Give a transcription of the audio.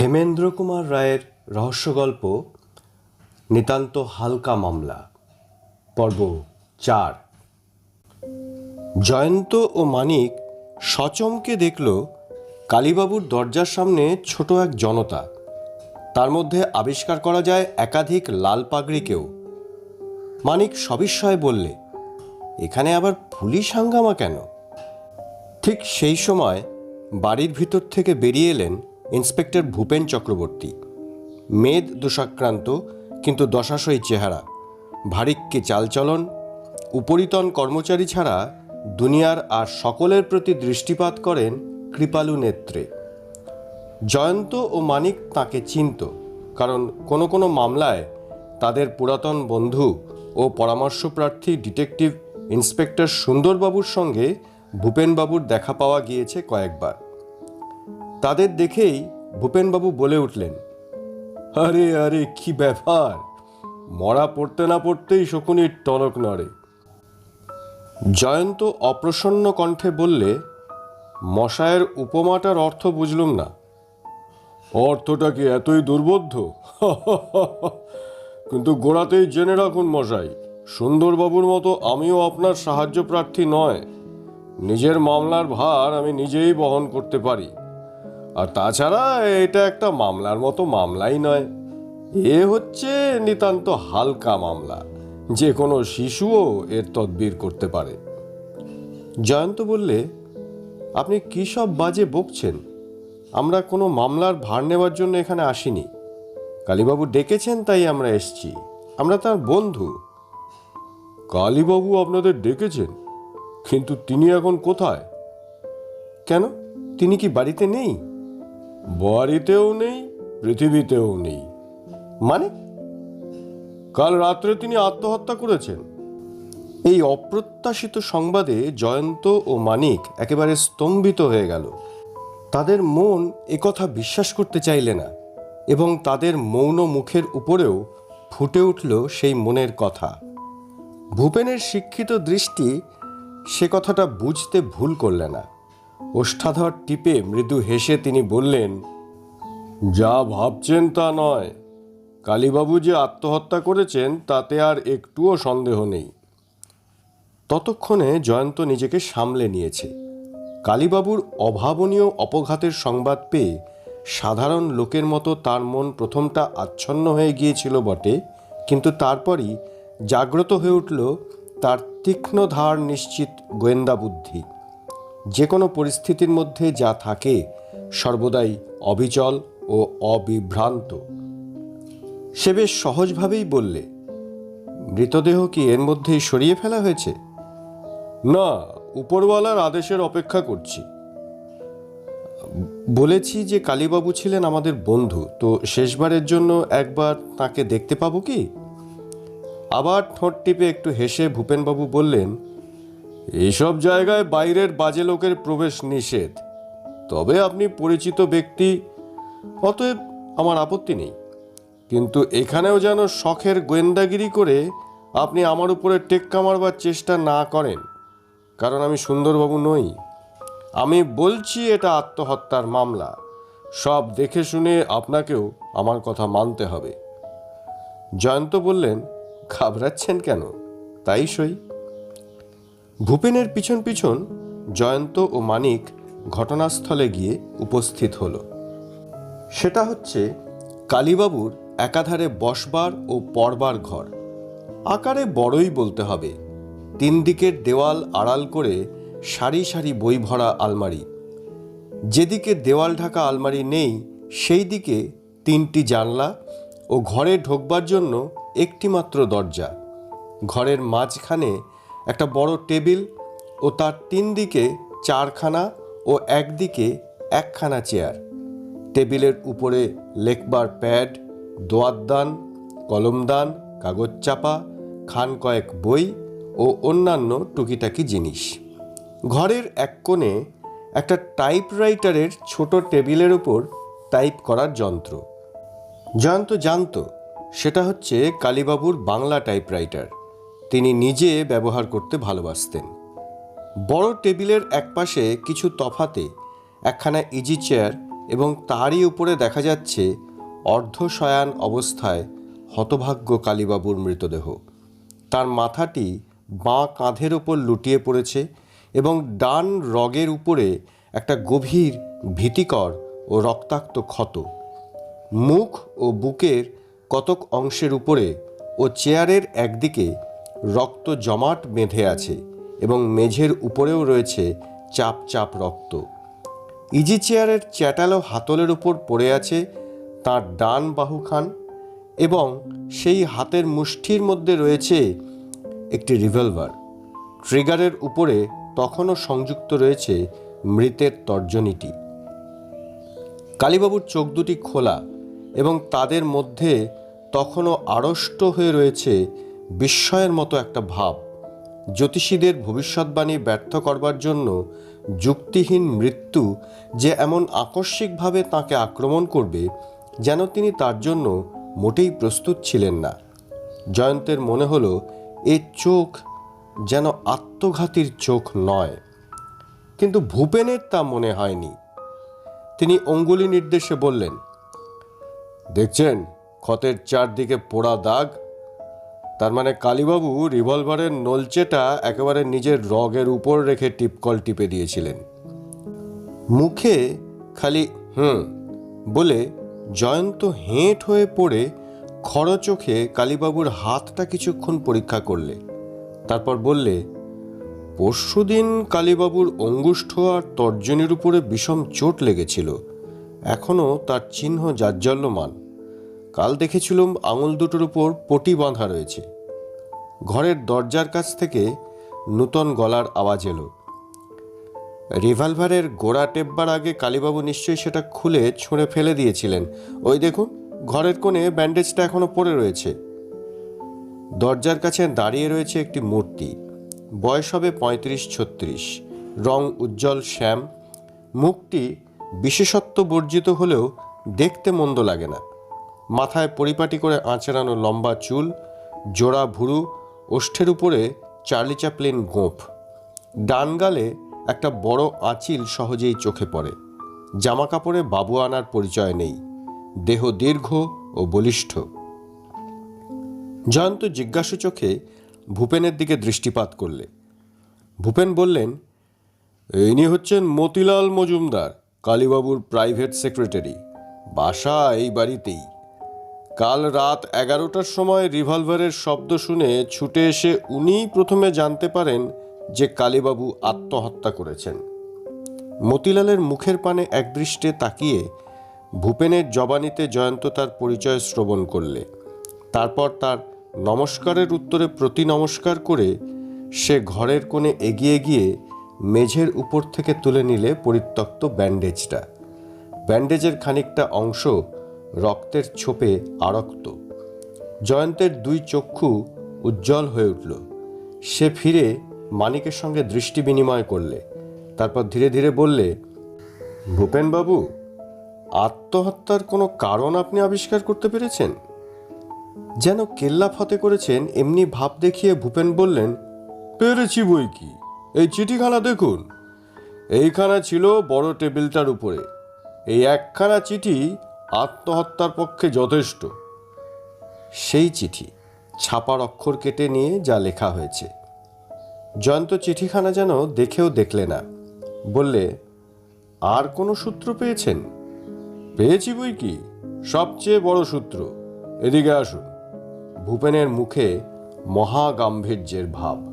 হেমেন্দ্র কুমার রায়ের রহস্যগল্প নিতান্ত হালকা মামলা, পর্ব চার। জয়ন্ত ও মানিক সচমকে দেখল কালীবাবুর দরজার সামনে ছোট এক জনতা। তার মধ্যে আবিষ্কার করা যায় একাধিক লাল পাগড়িকেও মানিক সবিস্ময়ে বললে, এখানে আবার পুলিশ হাঙ্গামা কেন? ঠিক সেই সময় বাড়ির ভিতর থেকে বেরিয়ে এলেন ইন্সপেক্টর ভূপেন চক্রবর্তী। মেদ দোষাক্রান্ত, কিন্তু দশাশয়ী চেহারা। ভারিককে চালচলন, উপরিতন কর্মচারী ছাড়া দুনিয়ার আর সকলের প্রতি দৃষ্টিপাত করেন কৃপালু নেত্রে। জয়ন্ত ও মানিক তাকে চিনত, কারণ কোনো কোনো মামলায় তাদের পুরাতন বন্ধু ও পরামর্শপ্রার্থী ডিটেকটিভ ইন্সপেক্টর সুন্দরবাবুর সঙ্গে ভূপেনবাবুর দেখা পাওয়া গিয়েছে কয়েকবার। তাদের দেখেই ভূপেনবাবু বলে উঠলেন, আরে আরে, কি ব্যাপার? মরা পড়তে না পড়তেই শকুনির টনক নড়ে। জয়ন্ত অপ্রসন্ন কণ্ঠে বললে, মশায়ের উপমাটার অর্থ বুঝলুম না। অর্থটা কি এতই দুর্বোধ্য? কিন্তু গোড়াতেই জেনে রাখুন মশাই, সুন্দরবাবুর মতো আমিও আপনার সাহায্য প্রার্থী নয়। নিজের মামলার ভার আমি নিজেই বহন করতে পারি। আর তাছাড়া এটা একটা মামলার মতো মামলাই নয়। এ হচ্ছে নিতান্ত হালকা মামলা। যে কোনো শিশুও এর তদবির করতে পারে। জয়ন্ত বললে, আপনি কী সব বাজে বকছেন? আমরা কোনো মামলার ভার নেওয়ার জন্য এখানে আসিনি। কালীবাবু ডেকেছেন, তাই আমরা এসছি। আমরা তার বন্ধু। কালীবাবু আপনাদের ডেকেছেন? কিন্তু তিনি এখন কোথায়? কেন? তিনি কি বাড়িতে নেই? বাড়িতেও নেই, পৃথিবীতেও নেই। মানে? কাল রাত্রে তিনি আত্মহত্যা করেছেন। এই অপ্রত্যাশিত সংবাদে জয়ন্ত ও মানিক একেবারে স্তম্ভিত হয়ে গেল। তাদের মন একথা বিশ্বাস করতে চাইলে না, এবং তাদের মৌন মুখের উপরেও ফুটে উঠল সেই মনের কথা। ভূপেনের শিক্ষিত দৃষ্টি সে কথাটা বুঝতে ভুল করলে না। ওষ্ঠাধর টিপে মৃদু হেসে তিনি বললেন, যা ভাবছেন তা নয়। কালীবাবু যে আত্মহত্যা করেছেন, তাতে আর একটুও সন্দেহ নেই। ততক্ষণে জয়ন্ত নিজেকে সামলে নিয়েছে। কালীবাবুর অভাবনীয় অপঘাতের সংবাদ পেয়ে সাধারণ লোকের মতো তার মন প্রথমটা আচ্ছন্ন হয়ে গিয়েছিল বটে, কিন্তু তারপরই জাগ্রত হয়ে উঠল তার তীক্ষ্ণ ধার নিশ্চিত গোয়েন্দা বুদ্ধি যে কোনো পরিস্থিতির মধ্যে যা থাকে সর্বদাই অবিচল ও অবিভ্রান্ত। সে বেশ সহজভাবেই বললে, মৃতদেহ কি এর মধ্যেই সরিয়ে ফেলা হয়েছে? না, উপরওয়ালার আদেশের অপেক্ষা করছি। বলেছি যে কালীবাবু ছিলেন আমাদের বন্ধু, তো শেষবারের জন্য একবার তাকে দেখতে পাবো কি? আবার ঠোঁট টিপে একটু হেসে ভূপেনবাবু বললেন এইসব জায়গায় বাইরের বাজে লোকের প্রবেশ নিষেধ। তবে আপনি পরিচিত ব্যক্তি, অতএব আমার আপত্তি নেই। কিন্তু এখানেও যেন শখের গোয়েন্দাগিরি করে আপনি আমার উপরে টেক্কা মারবার চেষ্টা না করেন, কারণ আমি সুন্দরবাবু নই। আমি বলছি এটা আত্মহত্যার মামলা। সব দেখে শুনে আপনাকেও আমার কথা মানতে হবে। জয়ন্ত বললেন, ঘাবড়াচ্ছেন কেন? তাই সই। ভূপেনের পিছন পিছন জয়ন্ত ও মানিক ঘটনাস্থলে গিয়ে উপস্থিত হলো। সেটা হচ্ছে কালীবাবুর একাধারে বসবার ও পড়বার ঘর। আকারে বড়ই বলতে হবে। তিন দিকের দেওয়াল আড়াল করে সারি সারি বই ভরা আলমারি। যেদিকে দেওয়াল ঢাকা আলমারি নেই, সেই দিকে তিনটি জানলা ও ঘরে ঢোকবার জন্য একটি মাত্র দরজা। ঘরের মাঝখানে একটা বড় টেবিল ও তার তিন দিকে চারখানা ও একদিকে একখানা চেয়ার। টেবিলের উপরে লেখবার প্যাড দোয়াতদান কলমদান, কাগজ চাপা, খান কয়েক বই ও অন্যান্য টুকিটাকি জিনিস। ঘরের এক কোণে একটা টাইপরাইটারের ছোট টেবিলের উপর টাইপ করার যন্ত্র। জয়ন্ত জানত সেটা হচ্ছে কালীবাবুর বাংলা টাইপরাইটার। তিনি নিজে ব্যবহার করতে ভালোবাসতেন। বড় টেবিলের একপাশে কিছু তফাতে একখানা ইজি চেয়ার এবং তারই উপরে দেখা যাচ্ছে অর্ধশয়ান অবস্থায় হতভাগ্য কালীবাবুর মৃতদেহ। তার মাথাটি বাঁ কাঁধের ওপর লুটিয়ে পড়েছে এবং ডান রগের উপরে একটা গভীর, ভীতিকর ও রক্তাক্ত ক্ষত। মুখ ও বুকের কতক অংশের উপরে ও চেয়ারের একদিকে রক্ত জমাট বেঁধে আছে এবং মেঝের উপরেও রয়েছে চাপ চাপ রক্ত। ইজি চেয়ারের চ্যাটালো হাতলের উপর পড়ে আছে তার ডান বাহুখান এবং সেই হাতের মুষ্টির মধ্যে রয়েছে একটি রিভলভার। ট্রিগারের উপরে তখনও সংযুক্ত রয়েছে মৃতের তর্জনীটি। কালীবাবুর চোখ দুটি খোলা এবং তাদের মধ্যে তখনও আড়ষ্ট হয়ে রয়েছে বিস্ময়ের মতো একটা ভাব জ্যোতিষীদের ভবিষ্যৎবাণী ব্যর্থ করবার জন্য যুক্তিহীন মৃত্যু যে এমন আকস্মিকভাবে তাকে আক্রমণ করবে যেন তিনি তার জন্য মোটেই প্রস্তুত ছিলেন না। জয়ন্তের মনে হলো, এ চোখ যেন আত্মঘাতীর চোখ নয়। কিন্তু ভূপেনের তা মনে হয়নি। তিনি অঙ্গুলি নির্দেশে বললেন, দেখছেন, ক্ষতের চারদিকে পোড়া দাগ তার মানে কালীবাবু রিভলভারের নলচেটা একেবারে নিজের রগের উপর রেখে টিপকল টিপে দিয়েছিলেন। মুখে খালি হুম বলে জয়ন্ত হেঁট হয়ে পড়ে খড় চোখে কালীবাবুর হাতটা কিছুক্ষণ পরীক্ষা করলে। তারপর বললে পরশুদিন কালীবাবুর অঙ্গুষ্ঠ আর তর্জনীর উপরে বিষম চোট লেগেছিল। এখনও তার চিহ্ন জাজ্জল্যমান কাল দেখেছিলুম আঙুল দুটোর উপর পটি বাঁধা রয়েছে। ঘরের দরজার কাছ থেকে নূতন গলার আওয়াজ এলো। রিভলভারের গোড়া টেপবার আগে কালীবাবু নিশ্চয়ই সেটা খুলে ছুঁড়ে ফেলে দিয়েছিলেন। ওই দেখুন, ঘরের কোণে ব্যান্ডেজটা এখনও পড়ে রয়েছে। দরজার কাছে দাঁড়িয়ে রয়েছে একটি মূর্তি। বয়স হবে পঁয়ত্রিশ ছত্রিশ। রং উজ্জ্বল শ্যাম। মুখটি বিশেষত্ব বর্জিত হলেও দেখতে মন্দ লাগে না। মাথায় পরিপাটি করে আঁচড়ানো লম্বা চুল, জোড়া ভুরু, ওষ্ঠের উপরে চার্লি চ্যাপলিন গোঁফ। ডান গালে একটা বড় আঁচিল সহজেই চোখে পড়ে। জামা কাপড়ে বাবু আনার পরিচয় নেই। দেহ দীর্ঘ ও বলিষ্ঠ। জয়ন্ত জিজ্ঞাসু চোখে ভূপেনের দিকে দৃষ্টিপাত করলে। ভূপেন বললেন, ইনি হচ্ছেন মতিলাল মজুমদার, কালীবাবুর প্রাইভেট সেক্রেটারি। বাসা এই বাড়িতেই। কাল রাত এগারোটার সময় রিভলভারের শব্দ শুনে ছুটে এসে উনিই প্রথমে জানতে পারেন যে কালীবাবু আত্মহত্যা করেছেন। মতিলালের মুখের পানে একদৃষ্টে তাকিয়ে ভূপেনের জবানিতে জয়ন্ত তার পরিচয় শ্রবণ করলে। তারপর তার নমস্কারের উত্তরে প্রতি নমস্কার করে সে ঘরের কোণে এগিয়ে গিয়ে মেঝের উপর থেকে তুলে নিলে পরিত্যক্ত ব্যান্ডেজটা। ব্যান্ডেজের খানিকটা অংশ রক্তের ছোপে আরক্ত। জয়ন্তের দুই চক্ষু উজ্জ্বল হয়ে উঠল। সে ফিরে মানিকের সঙ্গে দৃষ্টি বিনিময় করলে। তারপর ধীরে ধীরে বললে, ভূপেনবাবু, আত্মহত্যার কোনো কারণ আপনি আবিষ্কার করতে পেরেছেন? যেন কেল্লা ফতে করেছেন, এমনি ভাব দেখিয়ে ভূপেন বললেন, পেরেছি বই কি? এই চিঠিখানা দেখুন। এইখানা ছিল বড় টেবিলটার উপরে। এই একখানা চিঠি আত্মহত্যার পক্ষে যথেষ্ট। সেই চিঠি ছাপার অক্ষর কেটে নিয়ে যা লেখা হয়েছে। জয়ন্ত চিঠিখানা যেন দেখেও দেখলে না। বললে, আর কোনো সূত্র পেয়েছেন? পেয়েছি বই কি? সবচেয়ে বড় সূত্র। এদিকে আসুন। ভূপেনের মুখে মহাগাম্ভীর্যের ভাব।